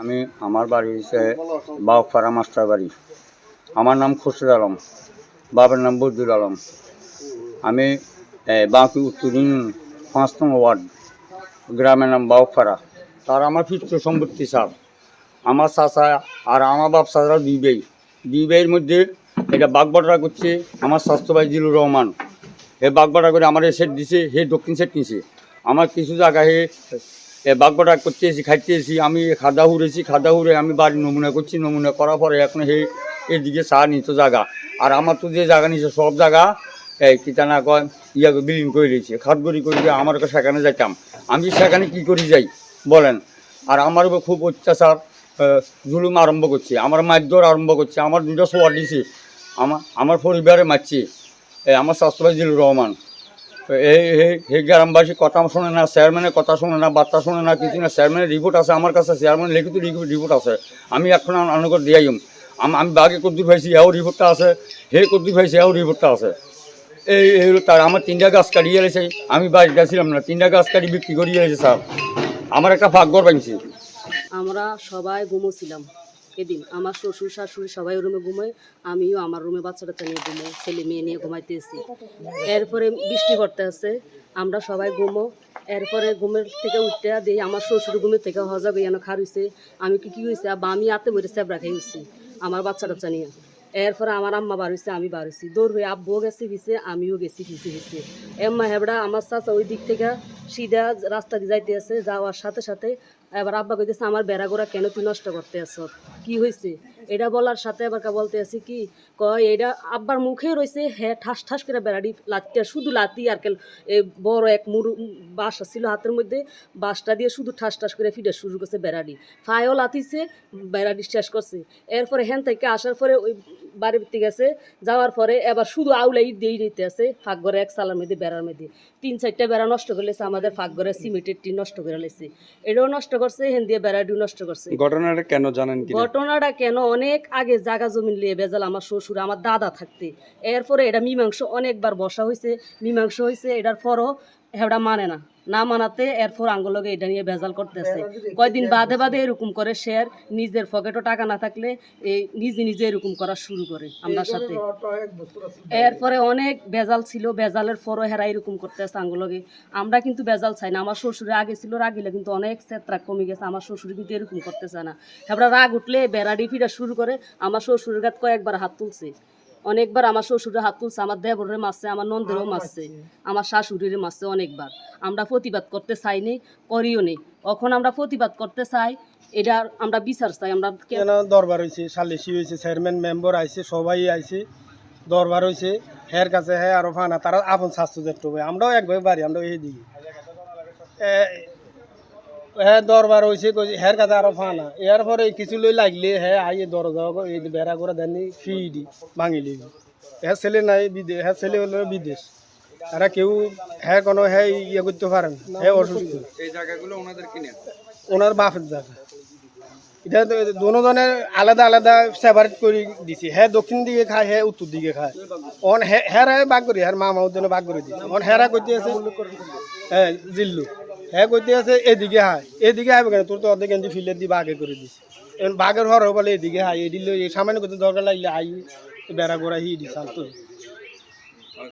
আমি, আমার বাড়ি হচ্ছে বাউপাড়া মাস্টার বাড়ি। আমার নাম খুসরুল আলম, বাবার নাম বদুল আলম। আমি বাঁকি উত্তর ইউনিয়ন পাঁচ নং ওয়ার্ড, গ্রামের নাম বাউপাড়া তার আমার পিতৃ সম্পত্তি সাপ আমার চাচা আর আমার বাপ চাচারা দুই ভাই। দুই ভাইয়ের মধ্যে এটা বাগবাটরা করছে, আমার স্বাস্থ্য ভাই জিলুর রহমান। হে বাগবাটা করে আমার এই সেট দিছে, হে দক্ষিণ সেট নিছে। আমার কিছু জায়গা হে, এ বাগবাটা করতে এসি, খাইতে এসি, আমি খাদা হুড়েছি খাদা হুড়ে আমি বাড়ি নমুনা করছি, নমুনা করার পরে এখন হে, এদিকে চা নিত জায়গা। আর আমার তো যে জায়গা নিছে, সব জায়গা এই কিতা না কয়, ইয়া বিলীন করে দিয়েছে। খাতগড়ি করে দিয়ে আমার সেখানে যাইতাম। আমি সেখানে কি করি যাই, বলেন। আর আমার খুব অত্যাচার জুলুম আরম্ভ করছে। আমার মারধর আরম্ভ করছে। আমার দুটো সোয়ার দিছে। আমার আমার পরিবারে মারছে। এই আমার স্বাস্থ্যভাই জিলুর রহমান। এই এই গ্রামবাসী কথা শোনে না চেয়ারম্যানের কথা শোনে না, বার্তা শোনে না, কিছু না চেয়ারম্যানের রিপোর্ট আছে আমার কাছে চেয়ারম্যান লিখিত রিপোর্ট আছে। আমি এখন অনুকর দিয়াইম আমি বাঘে কদ্দুর পাইছি, এও রিপোর্টটা আছে, হে কদ্দুর পাইছি, এও রিপোর্টটা আছে। এই এই তার, আমার তিনটা গাছ কাটিয়ে এলেছে, আমি বাড়িতে ছিলাম না, তিনটা গাছ কাটি বিক্রি করিয়ে এলেছে, স্যার। আমার একটা ভাগ্যর পাইছি আমরা সবাই ঘুমোছিলাম এদিন আমার শ্বশুর, শাশুড়ি সবাই রুমে ঘুমায়, আমিও আমার রুমে বাচ্চাটা নিয়ে ঘুমো ছেলে মেয়ে নিয়ে ঘুমাইতেছি। এরপরে বৃষ্টি পড়তে আছে, আমরা সবাই ঘুমো। এরপরে ঘুমের থেকে উঠতে দিই, আমার শ্বশুর ঘুমের থেকে হজা গিয়ানো খার হইছে। আমি কি কি হয়েছে আবার আমি আতে বইরে স্যাবরা খাই হয়েছি আমার বাচ্চা টাচ্চা নিয়ে। এরপরে আমার আম্মা বার হয়েছে আমি বার হয়েছি দৌড় হয়ে আব্বুও গেছে পিছে আমিও গেছি পিছে পিছে এম্মা হেবড়া, আমার চাচা ওই দিক থেকে সিধা রাস্তা দিয়ে যাইতে আছে, যাওয়ার সাথে সাথে এবার আব্বা কইতেছে, আমার বেড়া গোড়া কেন তুই নষ্ট করতে আস কি হয়েছে এটা বলার সাথে আবার কা বলতে আছি কি কয় এটা আব্বার মুখে রয়েছে হ্যাঁ ঠাস ঠাস করে বেড়াটি লাত্তি আর শুধু লাতি আর এ বড় এক মুরু বাঁশ ছিল হাতের মধ্যে বাঁশটা দিয়ে শুধু ঠাস ঠাস করে ফিটে শুরু করছে বেড়াটি ফায়ও লাতিছে বেড়াটি শেষ করছে। এরপরে হ্যান থেকে আসার পরে ওই বাড়ির ভিত্তি গেছে যাওয়ার পরে এবার শুধু আউলাই দিয়ে দিতে আছে ফাঁক ঘরে এক সালার মধ্যে বেড়ার মধ্যে। তিন চারটা বেড়া নষ্ট করে লেছে আমাদের ফাঁক ঘরে সিমেন্টের টি নষ্ট করে লেছে। এটাও নষ্ট করছে হেন দিয়ে বেড়াটিও নষ্ট করছে। ঘটনাটা কেন জানেন ঘটনাটা কেন অনেক আগে জাগা জমিন নিয়ে বেজাল আমার শ্বশুর, আমার দাদা থাকতে। এরপরে এটা মীমাংস অনেকবার বসা হয়েছে মীমাংস হয়েছে এটার পরও হেওড়া মানে না। না মানাতে এরপর আঙ্গুলকে এটা নিয়ে ভেজাল করতেছে। কয়দিন বাদে বাদে এরকম করে শেয়ার নিজের পকেটও টাকা না থাকলে এই নিজে নিজে এরকম করা শুরু করে আমার সাথে। এরপরে অনেক ভেজাল ছিল ভেজালের পরও হেরা এরকম করতেছে আঙ্গুলকে আমরা কিন্তু ভেজাল চাই না আমার শ্বশুরে আগে ছিল রাগিলে কিন্তু অনেক সেত্রা কমে গেছে আমার শ্বশুর কিন্তু এরকম করতেছে না। হেবড়া রাগ উঠলে বেড়াডি ফিরা শুরু করে আমার শ্বশুরের গাত কয়েকবার হাত তুলছে। অনেকবার আমার শ্বশুরে হাত তুলছে আমার দেবরের মারছে আমার নন্দেরও মারছে আমার শাশুড়ির মারছে অনেকবার। আমরা প্রতিবাদ করতে চাইনি করিও নেই এখন আমরা প্রতিবাদ করতে চাই এটা আমরা বিচার চাই আমরা কেন দরবার হয়েছে সালিসি হয়েছে চেয়ারম্যান মেম্বার আইছে সবাই আইছে দরবার হয়েছে হের কাছে হ্যাঁ আরও ফানা তারা আপন স্বাস্থ্য দেখতে হবে। আমরাও একভাবে বাড়ি আমরাও এই দিকে হ্যাঁ দরবার হয়েছে হের কাছে আরও ফানা। এর পরে কিছু লই লাগলে হ্যাঁ আইয়ে দরজা এই বেড়া করে দেননি ফি দি ভাঙি লিবি হ্যাঁ ছেলে নাই বিদেশ হ্যাঁ ছেলে হলো বিদেশ। এরা কেউ হ্যাঁ কোনো হ্যাঁ ইয়ে করতে পারেন হ্যাঁ অসুস্থ। এই জায়গাগুলো ওনাদের কিনে ওনার বাপের জায়গা। এটা দুজনের আলাদা আলাদা সেপারেট করে দিছে। হ্যাঁ দক্ষিণ দিকে খায় হ্যাঁ উত্তর দিকে খায়। অন হেরা বাগ করি হ্যাঁ মামা উদ্যানে বাগ করে দিছে অন হেরা কইতে আছে হ্যাঁ জিল্লু। হ্যাঁ কইতে আছে, এদিকে হাই এদিকে হাই কেন তোর তো অর্ধেক এনজি ফিল্ডের দিয়ে বাঘে করে দিস এখন বাঘের হর বলে এদিকে হাই এদিকে সামান্য করতে দরকার লাগলে আই বেড়া গোড়া হি দিস তো